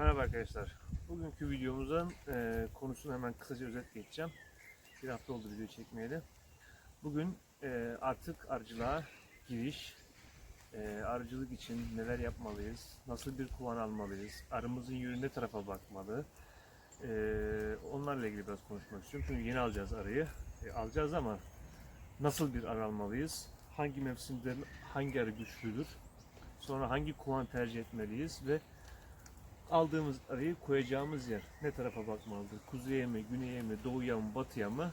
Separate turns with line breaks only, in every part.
Merhaba arkadaşlar. Bugünkü videomuzun e, konusunu hemen kısaca özet geçeceğim. Bir hafta oldu video çekmeyeli. Bugün e, artık arıcılığa giriş, e, arıcılık için neler yapmalıyız, nasıl bir kovan almalıyız, arımızın yönü ne tarafa bakmalı, e, onlarla ilgili biraz konuşmak istiyorum. Çünkü yeni alacağız arıyı. E, alacağız ama nasıl bir arı almalıyız, hangi mevsimde hangi arı güçlüdür, sonra hangi kovan tercih etmeliyiz ve aldığımız arayı koyacağımız yer ne tarafa bakmalıdır? Kuzeye mi, güneye mi, doğuya mı, batıya mı?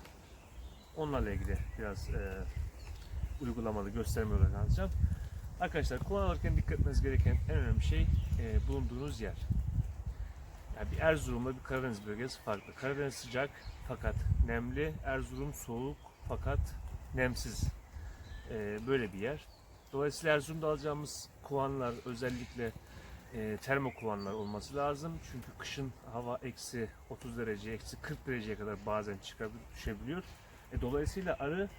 Onlarla ilgili biraz e, uygulamalı gösterme olarak. Arkadaşlar kullanırken dikkat etmeniz gereken en önemli şey e, bulunduğunuz yer. Yani bir Erzurum'la bir Karadeniz bölgesi farklı. Karadeniz sıcak fakat nemli, Erzurum soğuk fakat nemsiz. E, böyle bir yer. Dolayısıyla Erzurum'da alacağımız kovanlar özellikle e, termo kovanlar olması lazım. Çünkü kışın hava eksi 30 derece, eksi 40 dereceye kadar bazen çıkabilir, düşebiliyor. E, dolayısıyla arı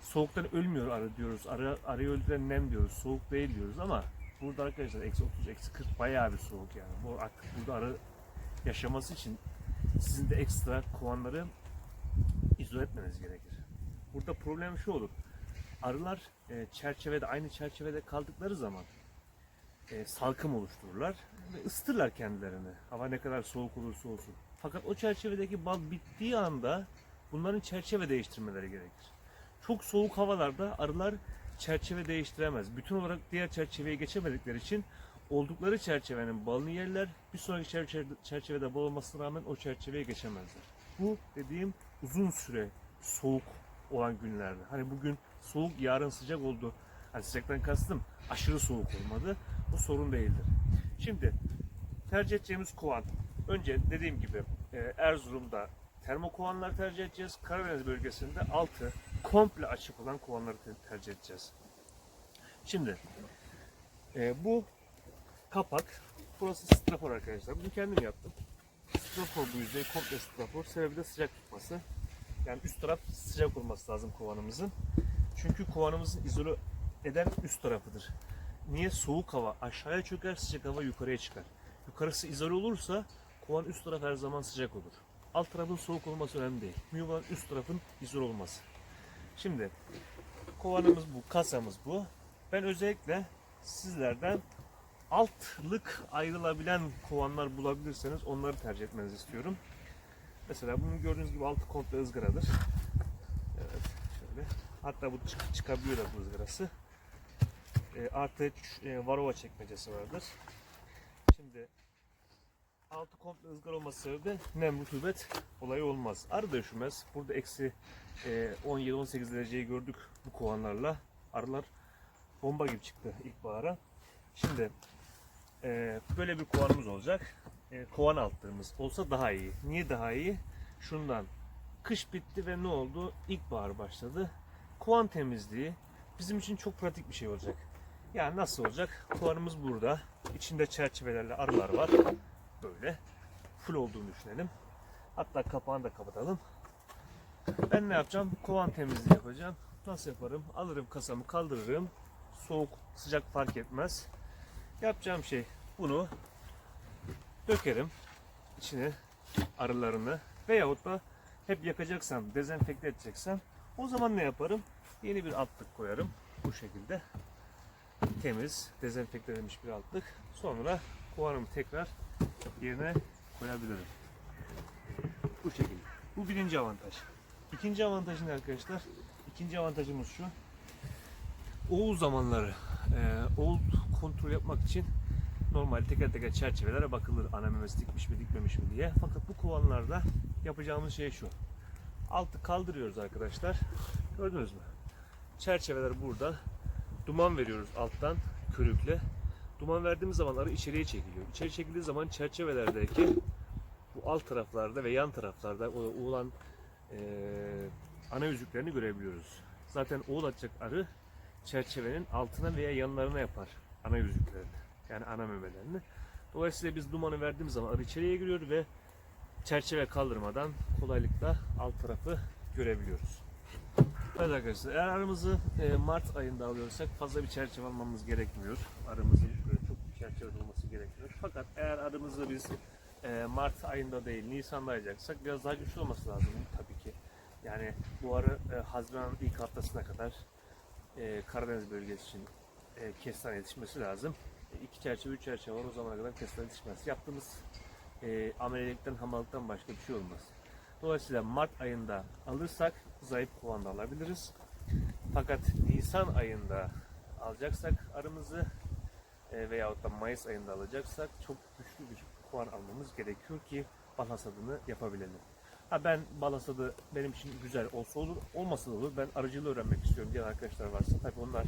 soğuktan ölmüyor arı diyoruz. Arı, arıyı öldüren nem diyoruz. Soğuk değil diyoruz ama burada arkadaşlar eksi 30, eksi 40 bayağı bir soğuk yani. Bu artık burada arı yaşaması için sizin de ekstra kovanları izole etmeniz gerekir. Burada problem şu olur. Arılar e, çerçevede aynı çerçevede kaldıkları zaman e, salkım oluştururlar ve ısıtırlar kendilerini. Hava ne kadar soğuk olursa olsun. Fakat o çerçevedeki bal bittiği anda bunların çerçeve değiştirmeleri gerekir. Çok soğuk havalarda arılar çerçeve değiştiremez. Bütün olarak diğer çerçeveye geçemedikleri için oldukları çerçevenin balını yerler. Bir sonraki çerçeve, çerçevede bal olmasına rağmen o çerçeveye geçemezler. Bu dediğim uzun süre soğuk olan günlerde. Hani bugün soğuk, yarın sıcak oldu. Hani sıcaktan kastım aşırı soğuk olmadı. Bu sorun değildir. Şimdi tercih edeceğimiz kovan. Önce dediğim gibi e, Erzurum'da termo kovanlar tercih edeceğiz. Karadeniz bölgesinde altı komple açık olan kovanları te- tercih edeceğiz. Şimdi e, bu kapak burası strafor arkadaşlar. Bunu kendim yaptım. Strafor bu yüzey komple strafor. Sebebi de sıcak tutması. Yani üst taraf sıcak olması lazım kovanımızın. Çünkü kovanımızın izole eden üst tarafıdır. Niye? Soğuk hava aşağıya çöker, sıcak hava yukarıya çıkar. Yukarısı izole olursa kovan üst taraf her zaman sıcak olur. Alt tarafın soğuk olması önemli değil. Mühim olan üst tarafın izole olması. Şimdi kovanımız bu, kasamız bu. Ben özellikle sizlerden altlık ayrılabilen kovanlar bulabilirseniz onları tercih etmenizi istiyorum. Mesela bunu gördüğünüz gibi altı komple ızgaradır. Evet, şöyle. Hatta bu çık- çıkabiliyor da bu ızgarası. E, artı e, varova çekmecesi vardır. Şimdi altı komple ızgara olması sebebi nem rutubet olayı olmaz. Arı da üşümez. Burada eksi e, 17-18 dereceyi gördük bu kovanlarla. Arılar bomba gibi çıktı ilkbahara. Şimdi e, böyle bir kovanımız olacak. E, kovan alttığımız olsa daha iyi. Niye daha iyi? Şundan. Kış bitti ve ne oldu? İlkbahar başladı. Kovan temizliği bizim için çok pratik bir şey olacak. Yani nasıl olacak? Kovanımız burada. İçinde çerçevelerle arılar var. Böyle. Full olduğunu düşünelim. Hatta kapağını da kapatalım. Ben ne yapacağım? Kovan temizliği yapacağım. Nasıl yaparım? Alırım kasamı kaldırırım. Soğuk, sıcak fark etmez. Yapacağım şey bunu dökerim içine arılarını veyahut da hep yakacaksam, dezenfekte edeceksem o zaman ne yaparım? Yeni bir altlık koyarım bu şekilde. Temiz, dezenfekte edilmiş bir altlık. Sonra kovanımı tekrar yerine koyabilirim. Bu şekilde. Bu birinci avantaj. İkinci avantajı ne arkadaşlar? İkinci avantajımız şu. Oğul zamanları, e, oğul kontrol yapmak için normal teker teker çerçevelere bakılır ana memesi dikmiş mi dikmemiş mi diye. Fakat bu kovanlarda yapacağımız şey şu. Altı kaldırıyoruz arkadaşlar. Gördünüz mü? Çerçeveler burada. Duman veriyoruz alttan körükle. Duman verdiğimiz zaman arı içeriye çekiliyor. İçeri çekildiği zaman çerçevelerdeki bu alt taraflarda ve yan taraflarda olan eee ana yüzüklerini görebiliyoruz. Zaten oğul atacak arı çerçevenin altına veya yanlarına yapar ana yüzüklerini. Yani ana memelerini. Dolayısıyla biz dumanı verdiğimiz zaman arı içeriye giriyor ve çerçeve kaldırmadan kolaylıkla alt tarafı görebiliyoruz. Evet arkadaşlar eğer arımızı e, Mart ayında alıyorsak fazla bir çerçeve almamız gerekmiyor. Arımızın böyle çok bir çerçeve olması gerekiyor. Fakat eğer arımızı biz e, Mart ayında değil Nisan'da ayacaksak biraz daha güçlü olması lazım tabii ki. Yani bu arı e, Haziran'ın ilk haftasına kadar Karadeniz bölgesi için kestane yetişmesi lazım. İki çerçeve, üç çerçeve var o zamana kadar kestane yetişmez. Yaptığımız amelilikten, hamalıktan başka bir şey olmaz. Dolayısıyla Mart ayında alırsak zayıf kovanda alabiliriz. Fakat Nisan ayında alacaksak arımızı e, veyahut da Mayıs ayında alacaksak çok güçlü bir kovan almamız gerekiyor ki bal hasadını yapabilelim. Ha ben bal hasadı benim için güzel olsa olur, olmasa da olur. Ben arıcılığı öğrenmek istiyorum diyen arkadaşlar varsa tabii onlar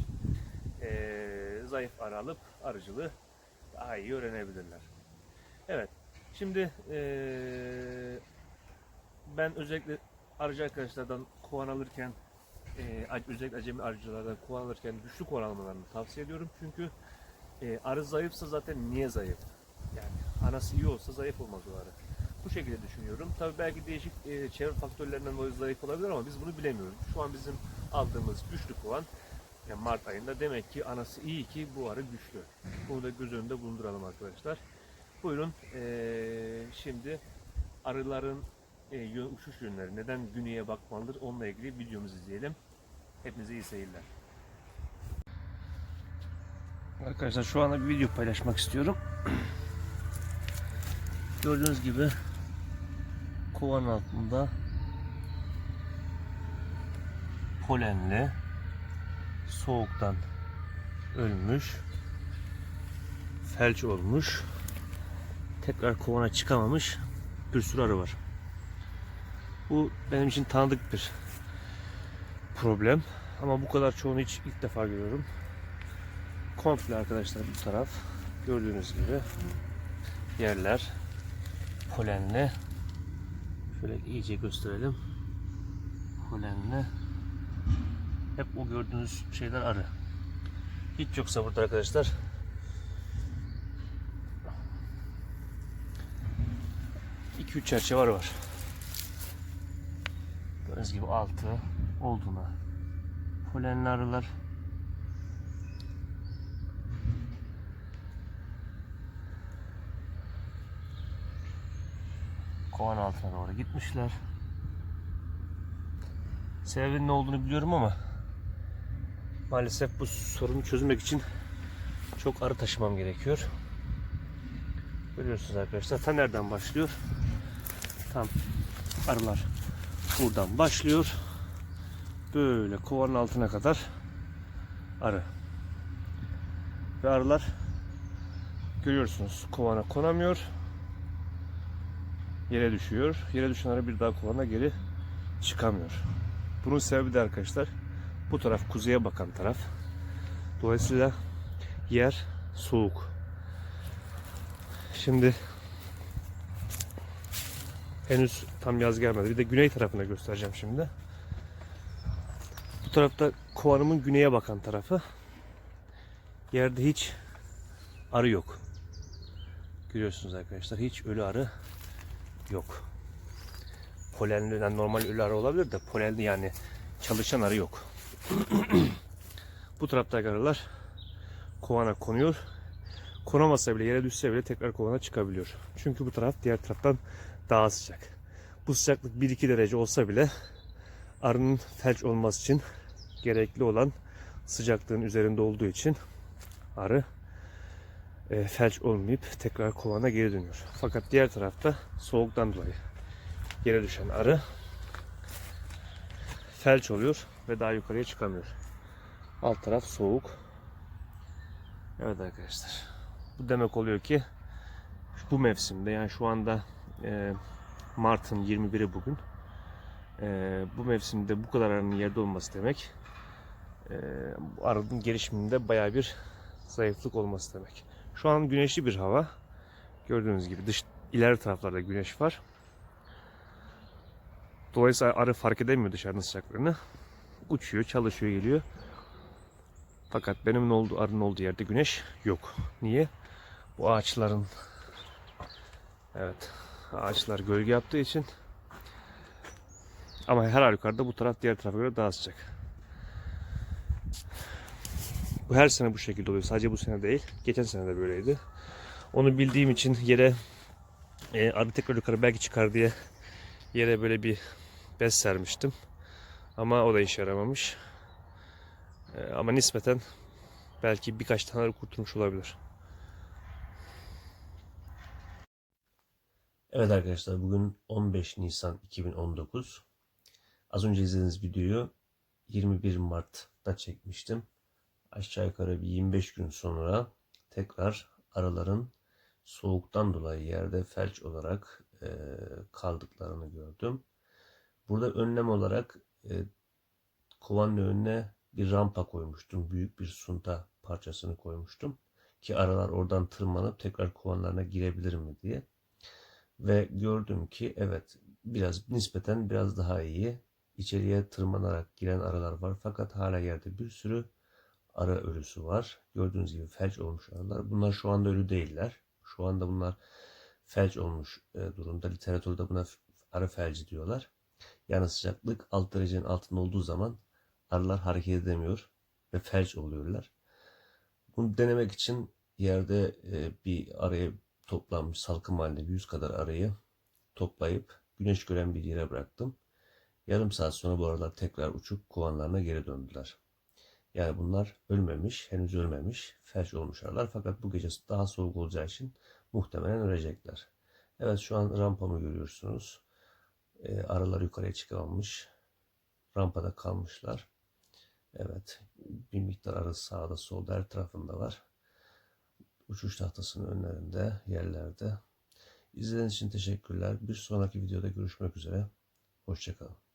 e, zayıf arı alıp arıcılığı daha iyi öğrenebilirler. Evet. Şimdi e, ben özellikle arıcı arkadaşlardan kovan alırken e, özellikle acemi arıcılardan kovan alırken güçlü kovan almalarını tavsiye ediyorum. Çünkü e, arı zayıfsa zaten niye zayıf? Yani anası iyi olsa zayıf olmaz o arı. Bu şekilde düşünüyorum. Tabii belki değişik e, çevre faktörlerinden dolayı zayıf olabilir ama biz bunu bilemiyoruz. Şu an bizim aldığımız güçlü kovan yani Mart ayında demek ki anası iyi ki bu arı güçlü. Bunu da göz önünde bulunduralım arkadaşlar. Buyurun eee, şimdi arıların e, uçuş yönleri neden güneye bakmalıdır onunla ilgili videomuzu izleyelim. Hepinize iyi seyirler. Arkadaşlar şu anda bir video paylaşmak istiyorum. Gördüğünüz gibi kovan altında polenli soğuktan ölmüş felç olmuş tekrar kovana çıkamamış bir sürü arı var. Bu benim için tanıdık bir problem. Ama bu kadar çoğunu hiç ilk defa görüyorum. Komple arkadaşlar bu taraf gördüğünüz gibi yerler polenli. Şöyle iyice gösterelim. Polenli. Hep o gördüğünüz şeyler arı. Hiç yoksa burada arkadaşlar 2-3 çerçeve arı var. Gördüğünüz gibi altı olduğuna. Polenli arılar. Kovan altına doğru gitmişler. Sebebinin ne olduğunu biliyorum ama maalesef bu sorunu çözmek için çok arı taşımam gerekiyor. Görüyorsunuz arkadaşlar. Ta nereden başlıyor? Tam arılar buradan başlıyor. Böyle kovanın altına kadar arı. Ve arılar görüyorsunuz kovana konamıyor. Yere düşüyor. Yere düşen arı bir daha kovana geri çıkamıyor. Bunun sebebi de arkadaşlar bu taraf kuzeye bakan taraf. Dolayısıyla yer soğuk. Şimdi henüz tam yaz gelmedi. Bir de güney tarafına göstereceğim şimdi. Bu tarafta kovanımın güneye bakan tarafı. Yerde hiç arı yok. Görüyorsunuz arkadaşlar hiç ölü arı yok. Polenli yani normal ölü arı olabilir de polenli yani çalışan arı yok. Bu taraftaki arılar kovana konuyor. Konamasa bile yere düşse bile tekrar kovana çıkabiliyor. Çünkü bu taraf diğer taraftan daha sıcak. Bu sıcaklık 1-2 derece olsa bile arının felç olması için gerekli olan sıcaklığın üzerinde olduğu için arı e, felç olmayıp tekrar kovana geri dönüyor. Fakat diğer tarafta soğuktan dolayı yere düşen arı felç oluyor ve daha yukarıya çıkamıyor. Alt taraf soğuk. Evet arkadaşlar. Bu demek oluyor ki bu mevsimde yani şu anda Mart'ın 21'i bugün. Bu mevsimde bu kadar arının yerde olması demek e, bu arının gelişiminde baya bir zayıflık olması demek. Şu an güneşli bir hava. Gördüğünüz gibi dış ileri taraflarda güneş var. Dolayısıyla arı fark edemiyor dışarının sıcaklığını. Uçuyor, çalışıyor, geliyor. Fakat benim olduğu, arının olduğu yerde güneş yok. Niye? Bu ağaçların evet ağaçlar gölge yaptığı için ama her halükarda bu taraf diğer tarafa göre daha sıcak. Bu her sene bu şekilde oluyor. Sadece bu sene değil. Geçen sene de böyleydi. Onu bildiğim için yere e, arı tekrar yukarı belki çıkar diye yere böyle bir bez sermiştim. Ama o da işe yaramamış. E, ama nispeten belki birkaç tane arı kurtulmuş olabilir. Evet arkadaşlar bugün 15 Nisan 2019. Az önce izlediğiniz videoyu 21 Mart'ta çekmiştim. Aşağı yukarı bir 25 gün sonra tekrar arıların soğuktan dolayı yerde felç olarak e, kaldıklarını gördüm. Burada önlem olarak e, kovanın önüne bir rampa koymuştum. Büyük bir sunta parçasını koymuştum. Ki aralar oradan tırmanıp tekrar kovanlarına girebilir mi diye. Ve gördüm ki evet biraz nispeten biraz daha iyi. İçeriye tırmanarak giren arılar var. Fakat hala yerde bir sürü arı ölüsü var. Gördüğünüz gibi felç olmuş arılar. Bunlar şu anda ölü değiller. Şu anda bunlar felç olmuş e, durumda. Literatürde buna arı felci diyorlar. Yani sıcaklık alt derecenin altında olduğu zaman arılar hareket edemiyor ve felç oluyorlar. Bunu denemek için yerde e, bir araya toplanmış salkım halinde 100 kadar arayı toplayıp güneş gören bir yere bıraktım. Yarım saat sonra bu arılar tekrar uçup kovanlarına geri döndüler. Yani bunlar ölmemiş, henüz ölmemiş, felç olmuş. Fakat bu gece daha soğuk olacağı için muhtemelen ölecekler. Evet şu an rampamı görüyorsunuz. E, arılar yukarıya çıkamamış. Rampada kalmışlar. Evet bir miktar arı sağda solda her tarafında var. Uçuş tahtasının önlerinde, yerlerde. İzlediğiniz için teşekkürler. Bir sonraki videoda görüşmek üzere. Hoşçakalın.